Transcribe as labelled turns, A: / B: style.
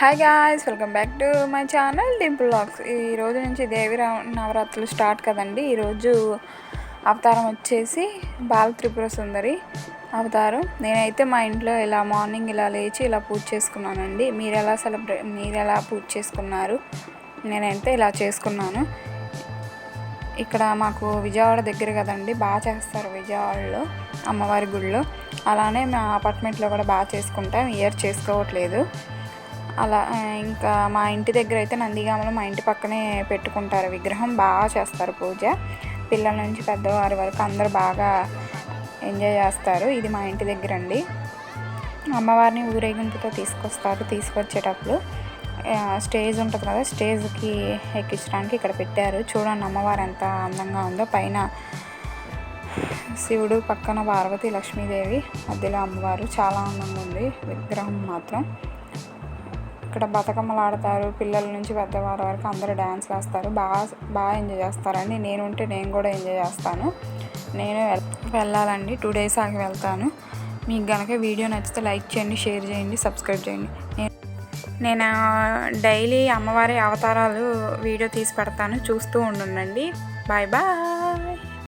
A: Hi guys welcome back to my channel Dimple looks ఈ రోజు నుంచి దేవి రా- నవరాత్రులు స్టార్ట్ కదండి. ఈరోజు అవతారం వచ్చేసి బాల త్రిపుర సుందరి అవతారం. నేనైతే మా ఇంట్లో ఇలా మార్నింగ్ ఇలా లేచి ఇలా పూజ చేసుకున్నానండి. మీరు ఎలా సెలబ్రే మీరు ఎలా పూజ చేసుకున్నారు? నేనైతే ఇలా చేసుకున్నాను. ఇక్కడ మాకు విజయవాడ దగ్గర కదండి బాగా చేస్తారు విజయవాడలో అమ్మవారి గుడిలో అలానే మా అపార్ట్మెంట్లో కూడా బాగా చేసుకుంటాం. ఇయర్ చేసుకోవట్లేదు. అలా ఇంకా మా ఇంటి దగ్గర అయితే నందిగామలో మా ఇంటి పక్కనే పెట్టుకుంటారు విగ్రహం. బాగా చేస్తారు పూజ. పిల్లల నుంచి పెద్దవారి వరకు అందరూ బాగా ఎంజాయ్ చేస్తారు. ఇది మా ఇంటి దగ్గర అండి. అమ్మవారిని ఊరేగింపుతో తీసుకొస్తారు తీసుకొచ్చేటప్పుడు. స్టేజ్ ఉంటుంది కదా స్టేజ్కి ఎక్కించడానికి ఇక్కడ పెట్టారు. చూడండి అమ్మవారు ఎంత అందంగా ఉందో. పైన శివుడు పక్కన పార్వతి లక్ష్మీదేవి మధ్యలో అమ్మవారు. చాలా అందంగా ఉంది. విగ్రహం మాత్రం. ఇక్కడ బతుకమ్మలు ఆడతారు పిల్లల నుంచి పెద్దవారి వరకు అందరూ డ్యాన్స్ వేస్తారు. బాగా బాగా ఎంజాయ్ చేస్తారండి. నేను ఉంటే నేను కూడా ఎంజాయ్ చేస్తాను. నేను వెళ్ళాలండి. టూ డేస్ ఆగి వెళ్తాను. మీకు కనుక వీడియో నచ్చితే లైక్ చేయండి షేర్ చేయండి సబ్స్క్రైబ్ చేయండి. నేను నేను డైలీ అమ్మవారి అవతారాలు వీడియో తీసి పెడతాను. చూస్తూ ఉండండి. Bye bye.